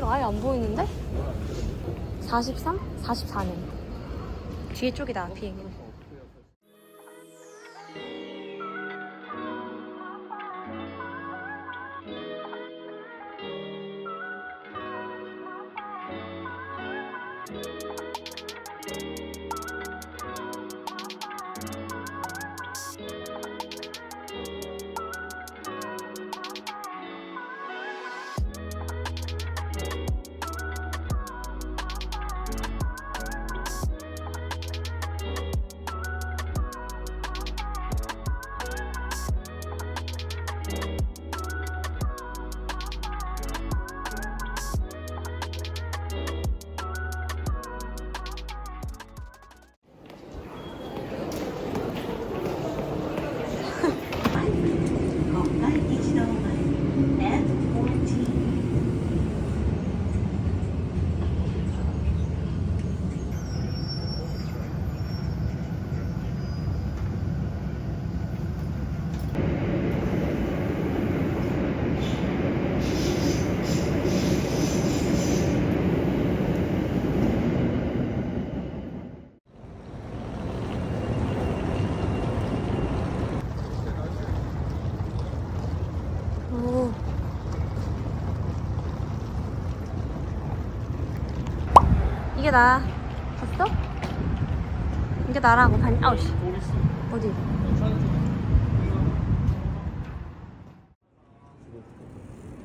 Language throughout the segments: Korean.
밖에가 아예 안 보이는데? 43? 44년. 뒤에 쪽이다, 비행기. 이게 나. 봤어? 이게 나라고 반. 아우 씨. 어디?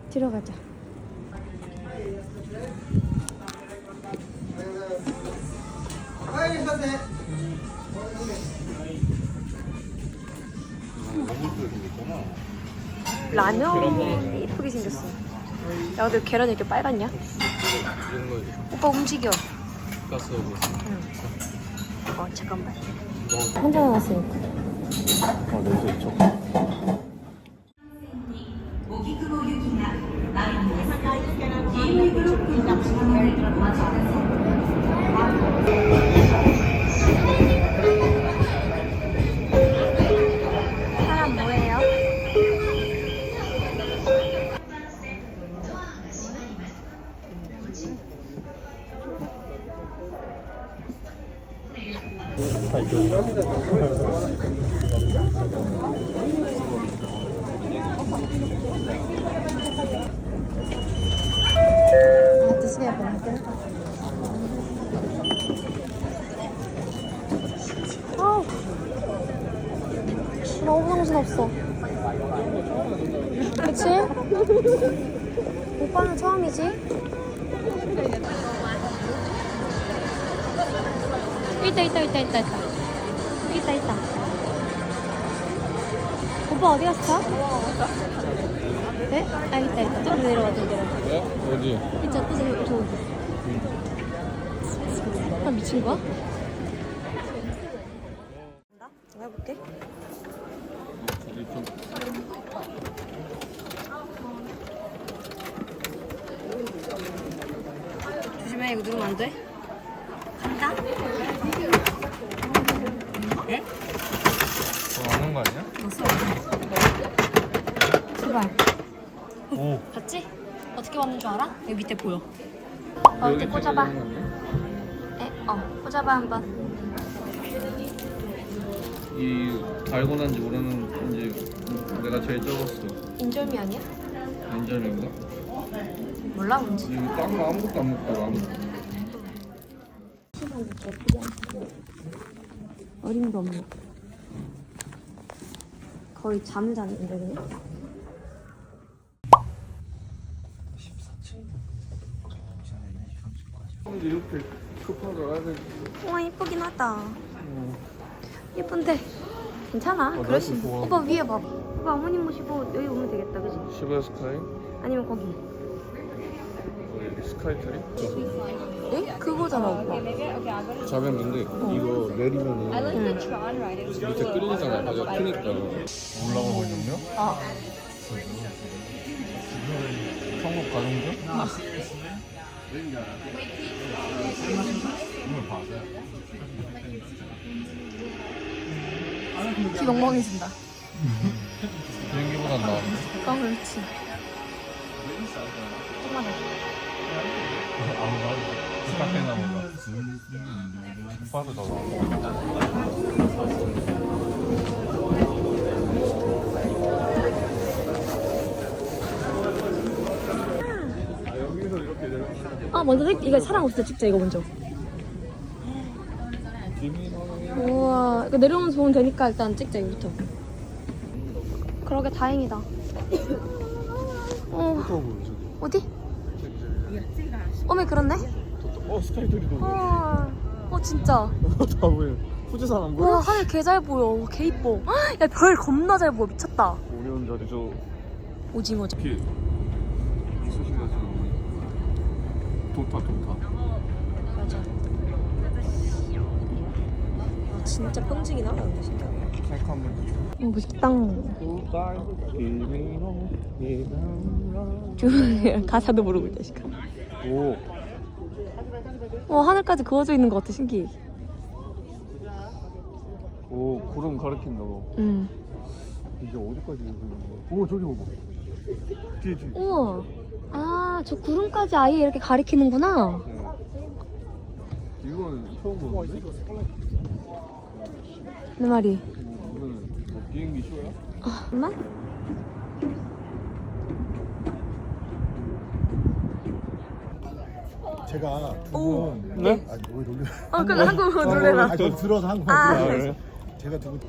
들어가자. 라면이 예쁘게 생겼어. 야, 근데 계란이 이렇게 빨갛냐? 오빠 움직여. 가스 오고 어, 잠깐만. 너 혼자 나왔으니까. 어, 냄새 있죠? 아우, 너무 정신없어. 그치? 오빠는 처음이지? 있다, 있다, 있다, 있다, 있다. 있다, 있다. 오빠 어디 갔어? 네? 아, 있다, 있다. 좀 내려와, 좀 내려와. 네? 어디? 있자, 또 저기, 저기. 아, 미친 거야? 나? 내가 해볼게. 조심해, 이거 누르면 안 돼. 간다? 네? 저 아는 거 아니야? 왔어. 제발. 오 봤지? 어떻게 왔는 줄 알아? 여기 밑에 보여. 어, 밑에 꽂아봐. 에, 어, 꽂아봐 한번. 이 달고 난지 모르는지 내가 제일 적었어 인절미 아니야? 인절인가? 몰라 뭔지. 이거 딴거 아무것도 안 먹고 아무것도 어림도 없네. 거의 잠을 자는데 그냥. 14층 이렇게 급하게 와야 돼 우와 이쁘긴 하다. 예쁜데 괜찮아. 어, 그럴 수 날씨 있어. 좋아. 오빠 위에 봐. 오빠 어머님 모시고 여기 오면 되겠다, 그지? 시베 스카이? 아니면 거기. 스카이트리? 에? 그거잖아 오빠. 자면 근데 이거 내리면은 밑에 끓이잖아 바지가 크니까 올라가고 있는요? 아. 성국 가정교? 귀 멍멍해진다. 비행기보단 나은데? 어 그렇지. 조금만 더. 아무 말 카페나 뭔가 오빠도 더 아 먼저 찍- 이거 없을 때 찍자 이거 먼저. 우와 이거 내려오면서 보면 되니까 일단 찍자 이거부터. 그러게 다행이다. 어 어디? 어메 그렇네. 어 스카이트리도 어, 어 진짜. 다 보여 후지산 안와 하늘 개 잘 보여. 개 이뻐. 야 별 겁나 잘 보여 미쳤다. 오리온 자리 저 오징어. 죠 이렇게 수시가 지금 도타 도타 맞아. 아 진짜 하다 근데 진짜. 어 식당. 가사도 모르고 있다 시카. 오와 하늘까지 그어져 있는 것 같아 신기해. 오, 구름 가리킨다 너 응. 이게 어디까지 거야? 오 저기 봐봐 뒤에 뒤에 우와. 아, 저 구름까지 아예 이렇게 가리키는구나. 네. 이건 처음 보는데? 내 말이. 이거는 뭐 비행기 쇼야? 아, 엄마? 제가 오. 두분 네? 아니 왜 놀래? 어, 그래, 한국어 놀래라. 아, 저 들어서 한국말 아. 그래? 제가 두분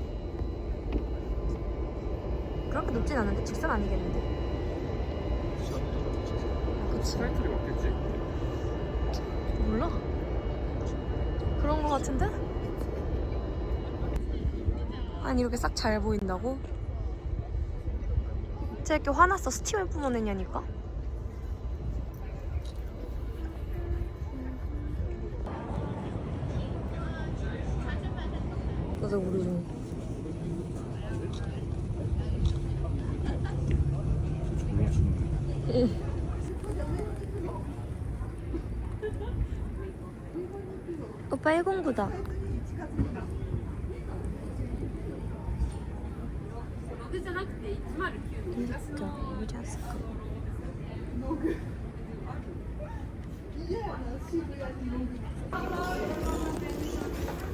그렇게 높진 않은데 직선 아니겠는데. 그치. 타이틀이 맞겠지? 몰라. 그런 거 같은데? 아니 이렇게 싹 잘 보인다고? 쟤 이렇게 화났어 스팀을 뿜어내냐니까? 나도 우리 좀 오빠 109다.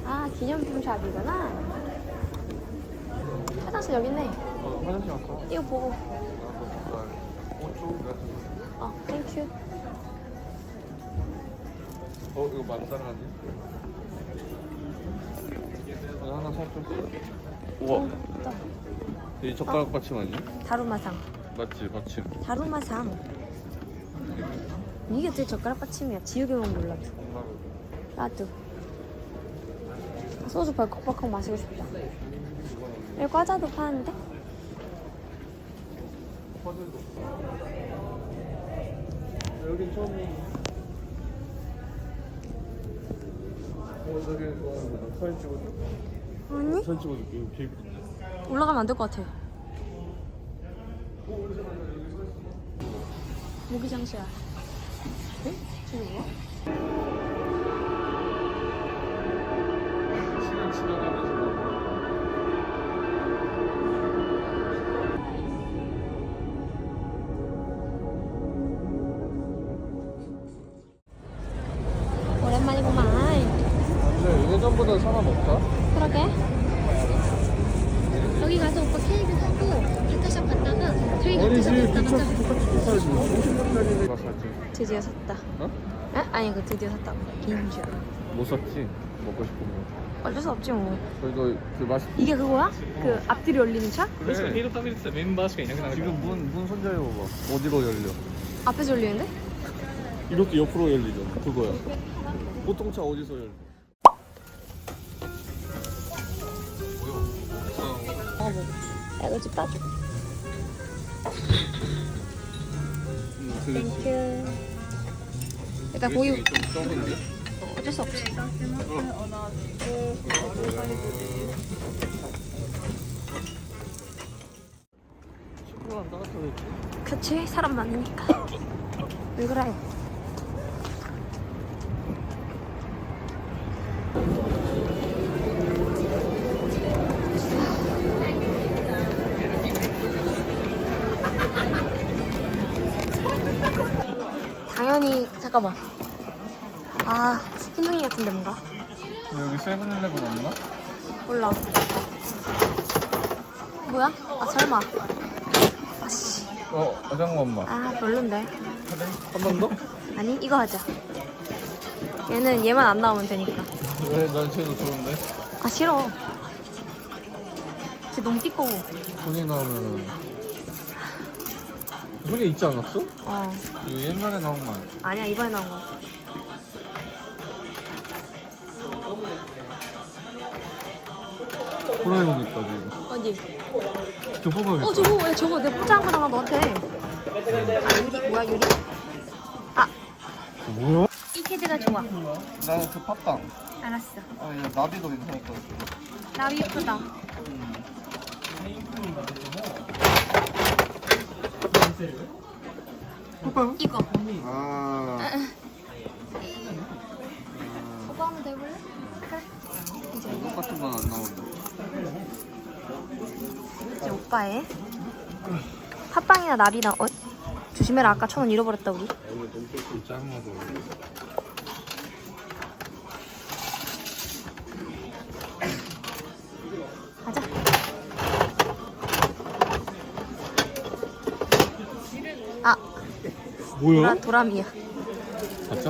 아 기념품 샵이구나. 화장실 여기 있네. 어, 화장실 왔어? 이거 보고. 같은 어, 땡큐. 어 이거 만사라니? 이거 하나 살좀 우와 있다. 이 젓가락 받침 아니야? 다루마상. 맞지 받침 다루마상. 이게 제 젓가락 받침이야. 지우개만 몰라도. 나도. 소주 벌컥벌컥 마시고 싶다. 여기 과자도 파는데? 여긴 처음이야 어 저기 좋아하는 거다 사진 찍어줘 아니? 사진 찍어줄게 이거 케이크 올라가면 안 될 것 같아. 모기 장수야. 응? 저기 뭐야? 시간 지나가면서 예전보다 사람 없다. 그러게. 여기 가서 오빠 케이크 사고 백화점 갔다가 저희 어린이집 도착했어. 50분 만에 드디어 샀다. 어? 에? 아니 그 드디어 샀다. 김주. 못 샀지. 먹고 싶은 거. 어쩔 수 없지 뭐. 저희도 그 맛. 이게 그거야? 그 앞뒤로 열리는 차? 그래. 그래. 이렇다 밀었어 멤버스가 있는 거 지금 문, 문 손잡이 봐봐. 어디로 열려? 앞에서 열리는데? 이렇게 옆으로 열리죠. 그거야. 보통 차 어디서 열려? 음, 그렇지 땡큐. 일단 고기? 어쩔 수 없지. 그치 사람 많으니까. 왜 그래? 잠깐만. 아 흰둥이 같은데 뭔가 여기 세븐일레븐 없나? 몰라. 뭐야? 아 설마. 아씨. 어 잠깐만 아 별론데. 한번 더? 아니 이거 하자. 얘는 얘만 안 나오면 되니까. 왜 난 쟤도 좋은데? 아 싫어. 쟤 너무 띠꺼워. 손이 나오면 은 손이 있지 않았어? 어. 이거 옛날에 나온 거 아니야? 아니야 이번에 나온 거. 호라이몬 있다 지금 어디? 저 뽑아야겠다 어 저거 왜 저거 내가 포장한 거잖아 너한테. 아 유리 뭐야 유리? 아 뭐야? 이 캐드가 좋아. 나는 그 팥빵 알았어. 아얘 나비도 괜찮을 것 같아 나비 예쁘다. 팥빵? 이거. 아 오빠 한번 대볼래? 그래. 이제 이거. 똑같은 건 안 나온다 이제 오빠의 팥빵이나 나비나 어? 조심해라 아까 천 원 잃어버렸다 우리. 오늘 맞아 가 뭐야? 도라, 도라미야. 가짜?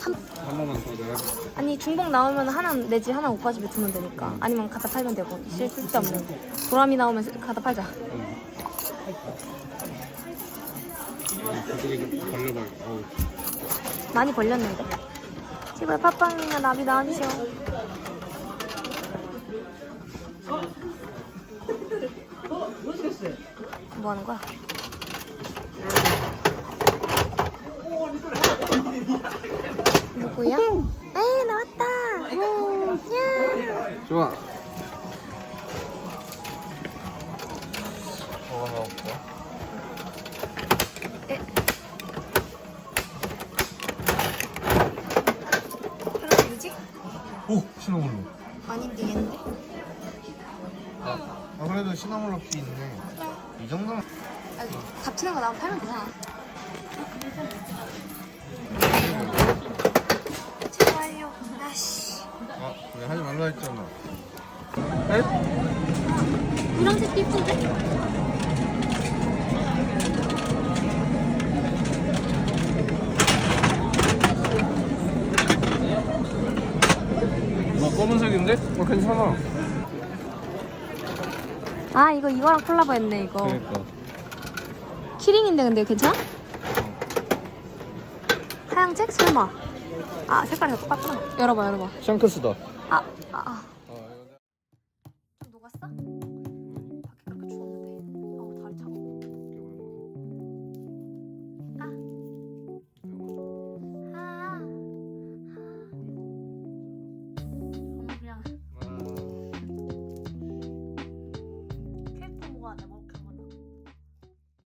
한, 한 번만 더 내가 아니 중복 나오면 하나 내지 하나 오빠 집에 두면 되니까 아니면 갖다 팔면 되고 쓸- 쓸데없는 도라미 나오면 갖다 팔자. 좀 걸려봐 어우 많이 벌렸는데. 제발 팥빵이나 나비 나와주세요. 뭐 하는 거야? 누구야? 에 나왔다. 오, 야. 좋아 뭐가 나올까? 에. 그럼 누구지? 오! 시나몰로 아닌데 얘인데? 아, 아 그래도 시나몰로 피 있네 이 정도면 아, 겹치는 거 나오면 팔면 되잖아. 이런 색도 이쁜데? 나 검은색인데? 어 괜찮아 아 이거 이거랑 콜라보 했네 이거. 그러니까 키링인데 근데 괜찮아? 하얀색 설마. 아 색깔이 다 똑같구나. 열어봐 열어봐. 샹크스다 아, 아, 아.